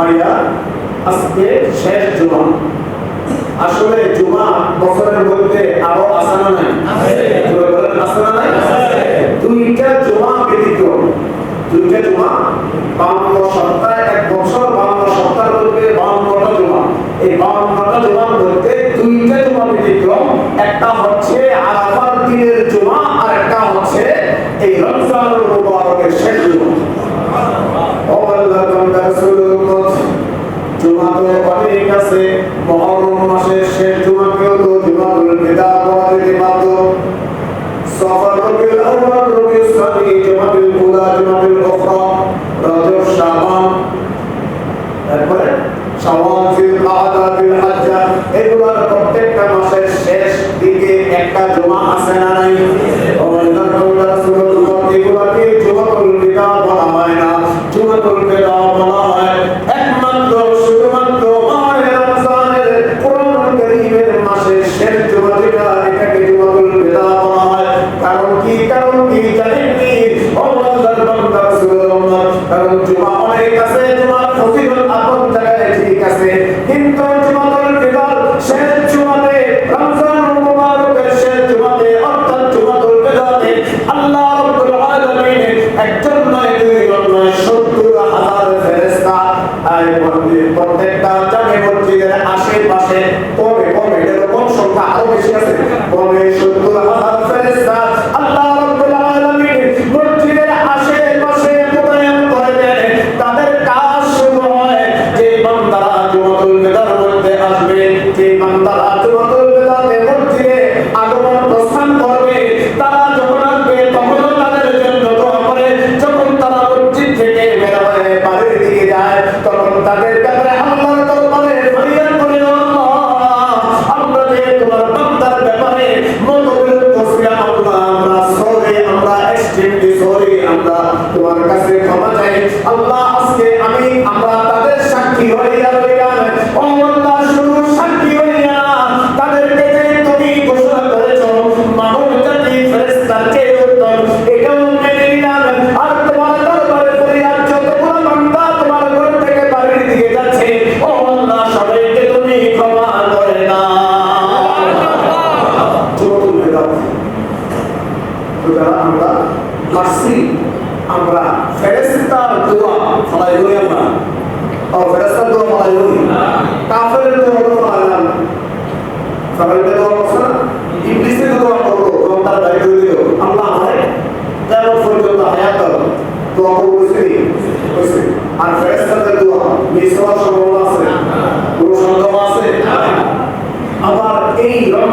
ভাইরা আজকে শেষ জুমা আসলে জুমা বছরের মধ্যে আরও আসানা নাই? আসানা নাই? দুইটা জুমা ব্যতীত, দুইটা জুমা বাউন্ন সপ্তাহ এক বছর, বাউন্ন সপ্তাহ মধ্যে বাউন্নটা জুমা এই বাউন্নটা জুমার মধ্যে দুইটা জুমা ব্যতীত, একটা হচ্ছে আরাফার দিনের জুমা আর একটা হচ্ছে এই রমজানুল মুবারকের শেষ আছে, মহরম মাসের শেষ জুমাকেও তো জুমাতুল বিদা বলা যেতে সফর রবিউল আউয়াল রবিউল সানি, জুমাতুল উলা, জুমাতুল উখরা।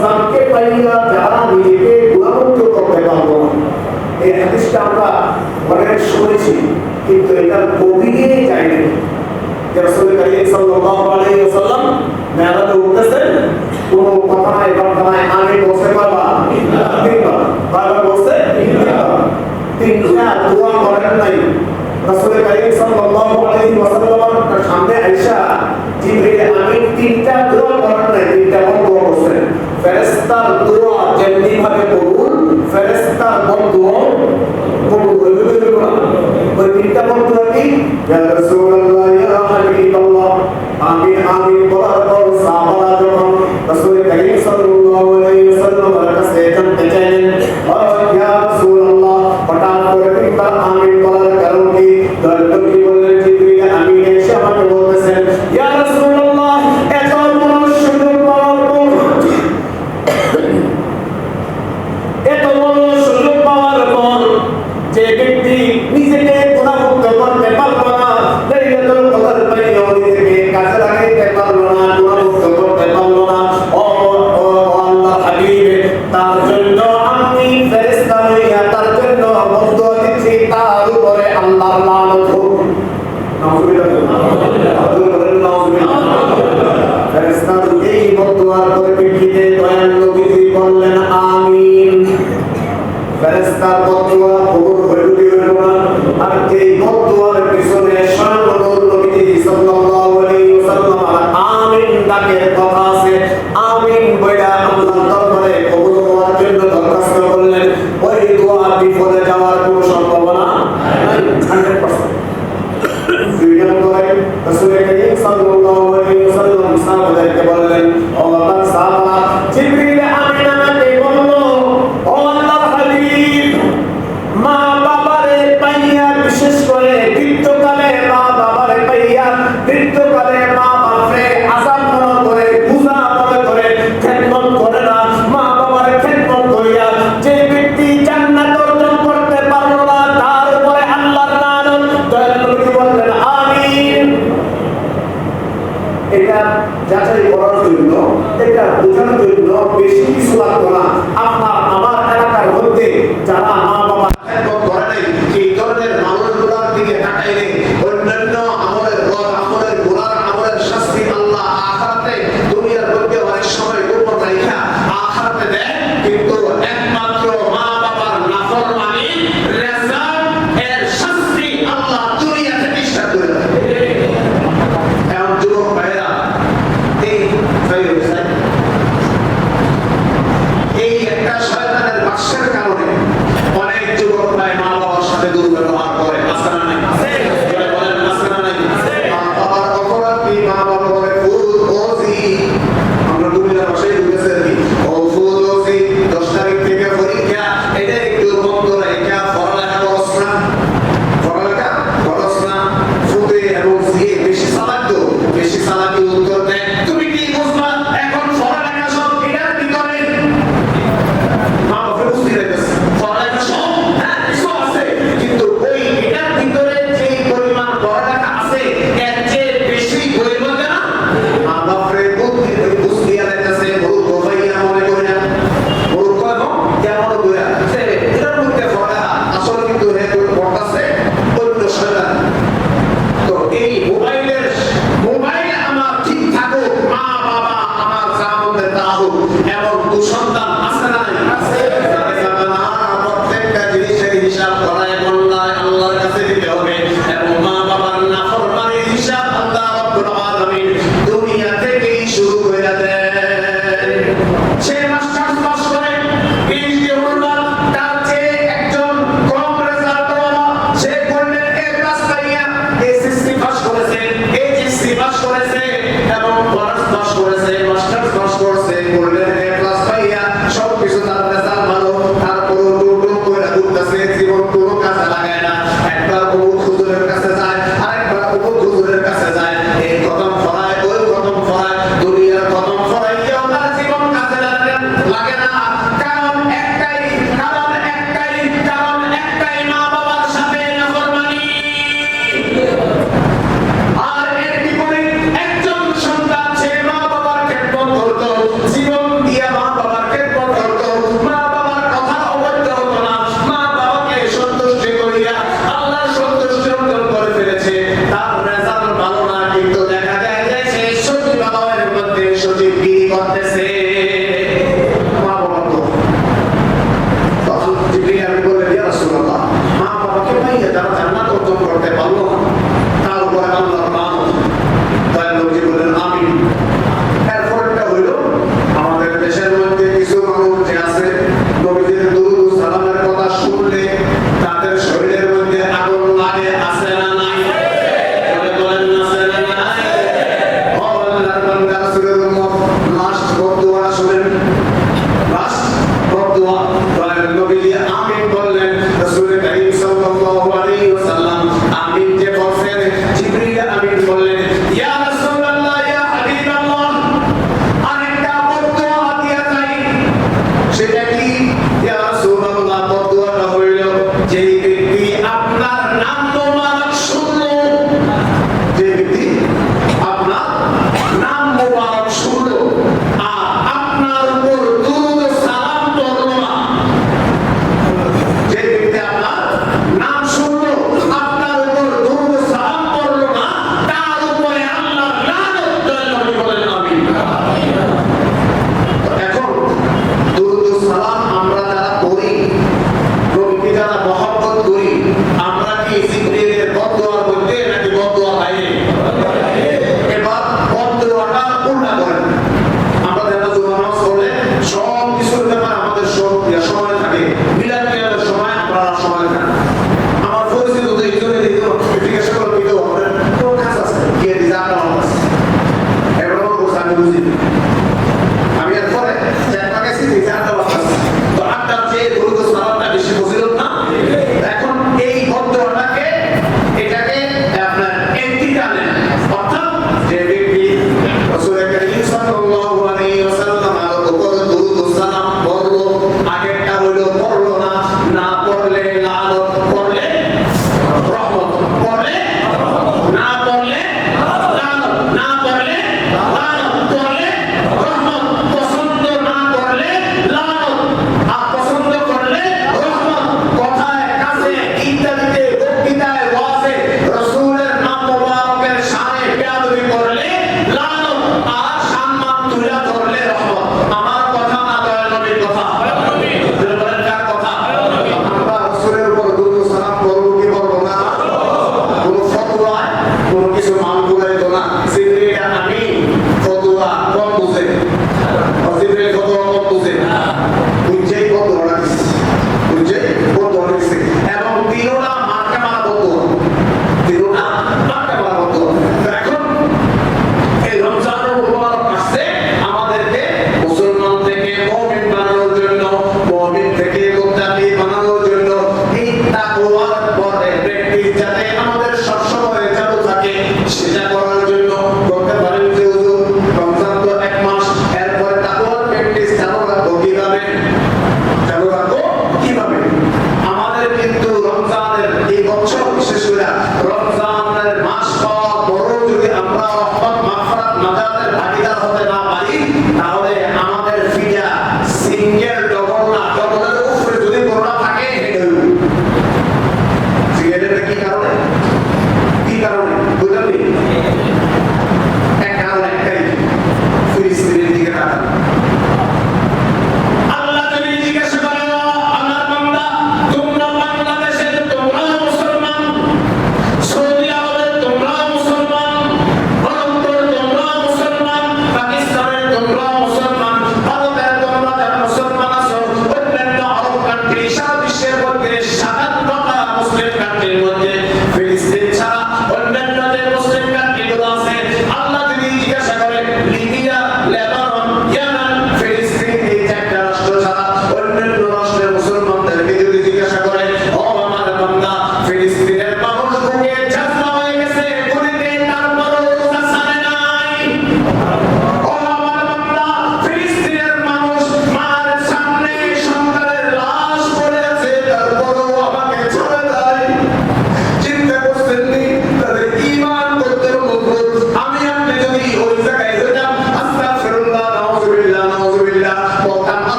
ইনসানকে পাইয়া যারা নিজেকে গুণামুক্ত করতে পারব এই হাদিসটা আমরা অনেক শুনেছি, কিন্তু এটার গভীরে যায়নি। রসুল করিম সাল্লাল্লাহু বসে পারবা? তিনবার। তিনটা দোয়া করেন নাই। রসুল করিম সাল্লাল্লাহু আলাইহি ওয়াসাল্লামের সামনে তিনটা দোয়া করেন নাই, তিনটা ফেরেস্তার দোয়া যেমনি ভাবে করুন ফেরেস্তার বন্ধুও করুন ওইগুলো এগুলো না। ওই তিনটা বন্ধু কি আমি আমি বলার হান্ড্রেড পার্সেন্ট দুইটা করে রাসূল করিম সাল্লাল্লাহু আলাইহি ওয়াসাল্লাম সাহাবাদেরকে বললেন আল্লাহ তাআলা জিবরিল এটা বোঝানোর জন্য বেশি কিছু লাগতো না। আপনার রহমান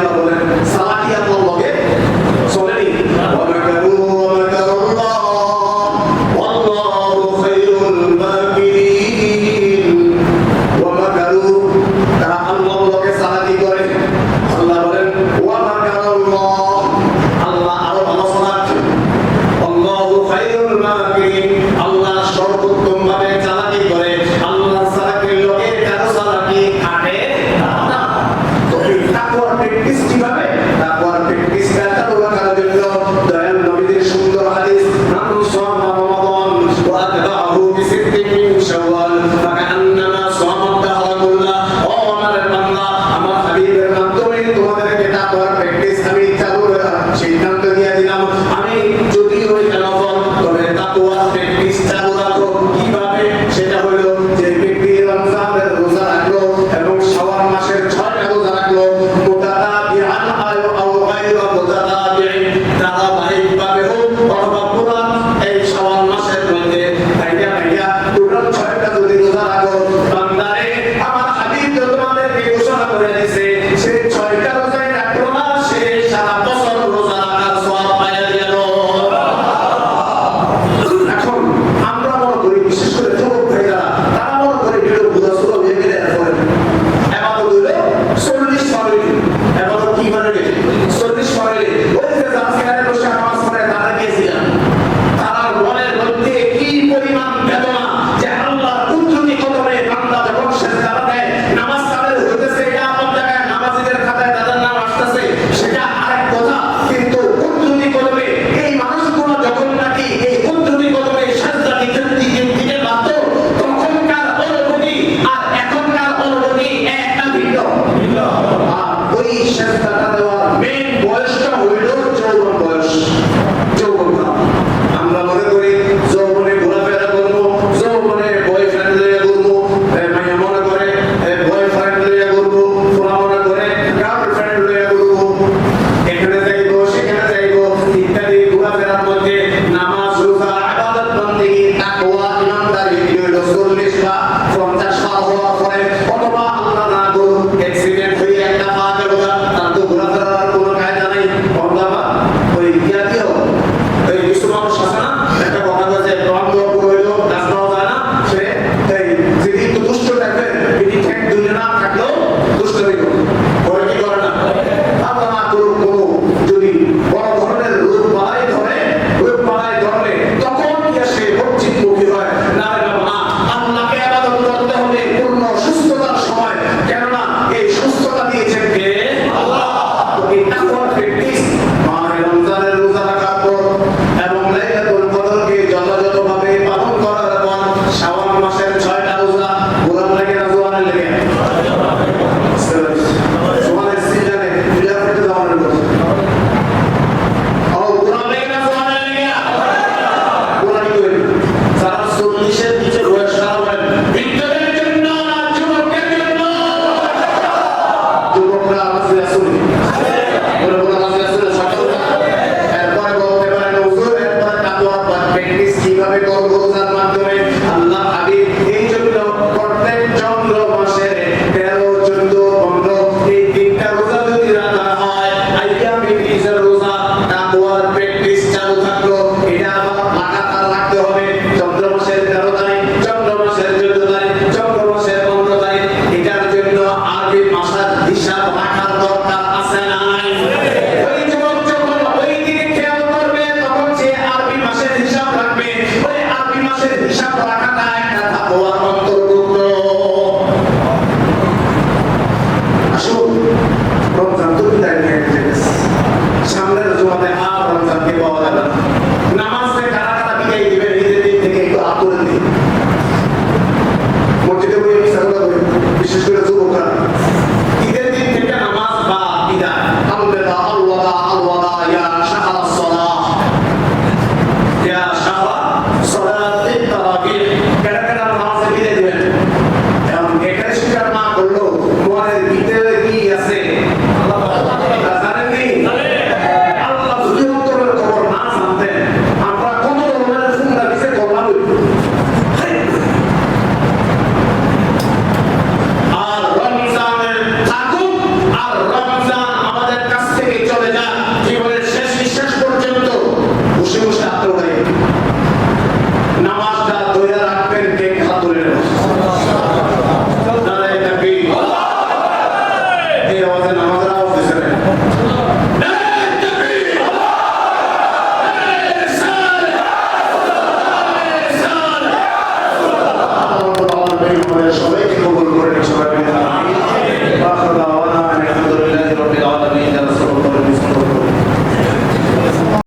আল্লাহ বলেন সালাটি মাহবুব